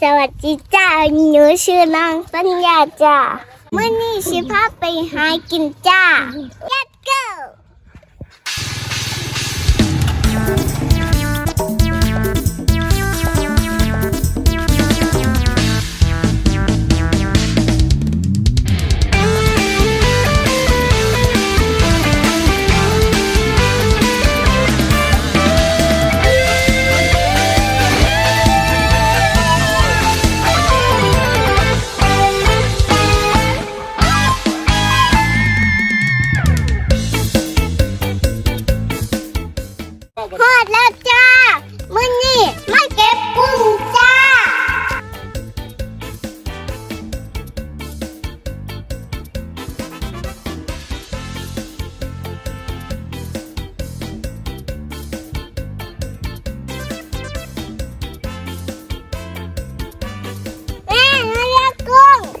สวัสดีจ้าหนูชื่อนางสัญญาจ้าเมื่อนี้ชิพาไปหากินจ้า Let's go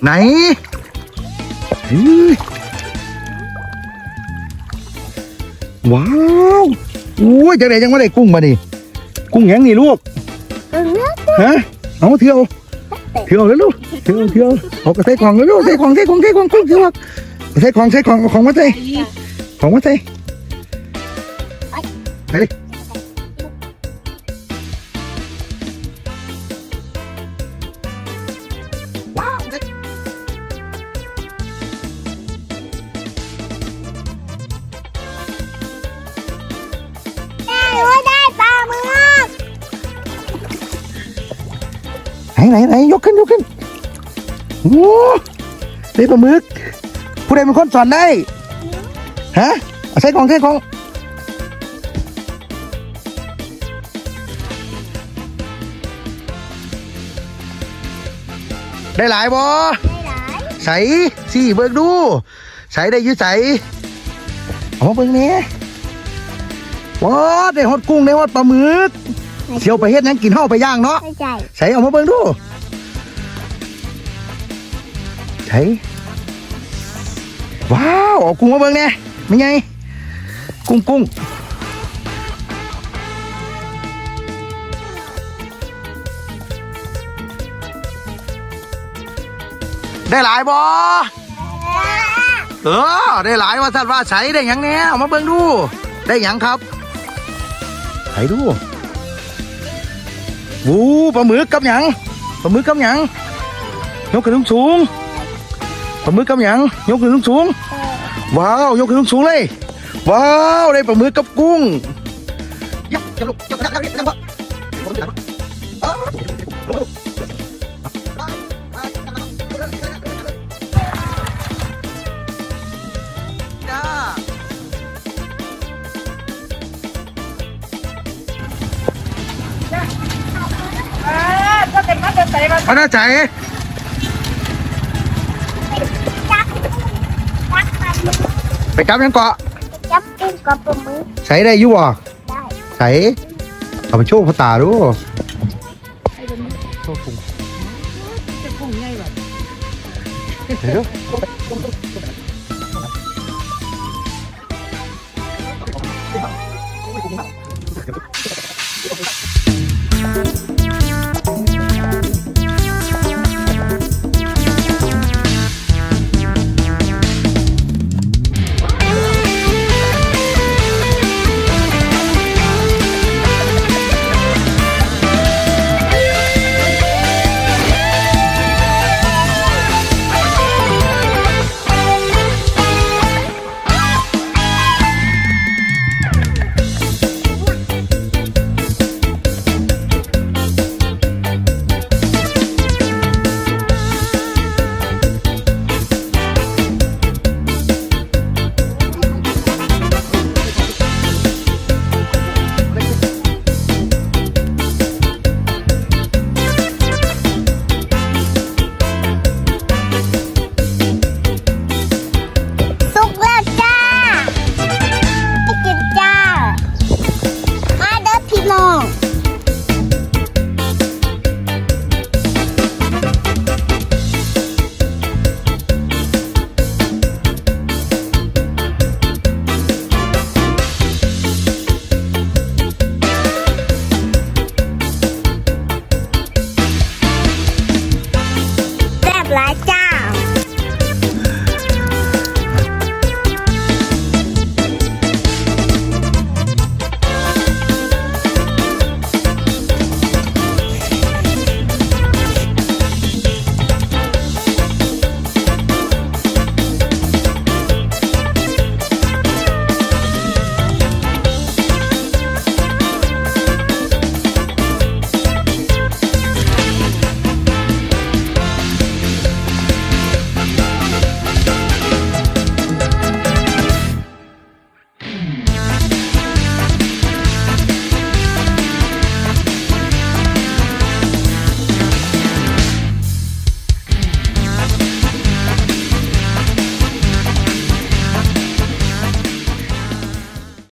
ไหนเฮ้ยว้าวโอ้ยจังไหนยังไม่ได้กุ้งมาดิกุ้งแหงนี่ลูกเออเนื้อฮะเอาเที่ยวเที่ยวแล้วลูกเที่ยวเที่ยวเอากระใส่ของแล้วลูกใส่ของใส่ของใส่ของกุ้งเที่ยวใส่ของใส่ของเอาของมาใส่ของมาใส่ไปเลย ไหนไหนไหนยกขึ้นยกขึ้นโอ้ได้ปลาหมึก ผู้ใดเป็นคนสอนได้ฮะเอาใส่ของใส่ของได้หลายบ่ได้หลายใส่สี่เบิกดู ใส่ได้อยืดใส่เอามาเบิ่งแหนี่ว้าได้ฮอดกุ้งได้ฮอดปลาหมึก เสียวไปเฮ็ดหยังกินเฮาไปย่างเนาะไม่ใจใส่เอามาเบิ่งดูใส่ว้าวเอากุ้งมาเบิ่งแน่ไม่ไงกุ้งกุ้งได้หลายบ่เออได้หลายว่าสัตว์ว่าใส่ได้หยังแน่เอามาเบิ่งดู ได้หยังครับใส่ดู วูปลาหมึกกับหยังปลาหมึกกับหยังยกขึ้นสูงๆปลาหมึกกับหยังยกขึ้นสูงๆว้าวยกขึ้นสูงๆเลยว้าวได้ปลาหมึกกับกุ้งยกยกยกยกยกยก เอาหน้าใจไปจับยังเกาะจับกุ้งกับปลาหมึกใส่ได้อยู่บ่ได้ใส่เอาไปโชว์พ่อตาดูโชว์กุ้งเดี๋ยว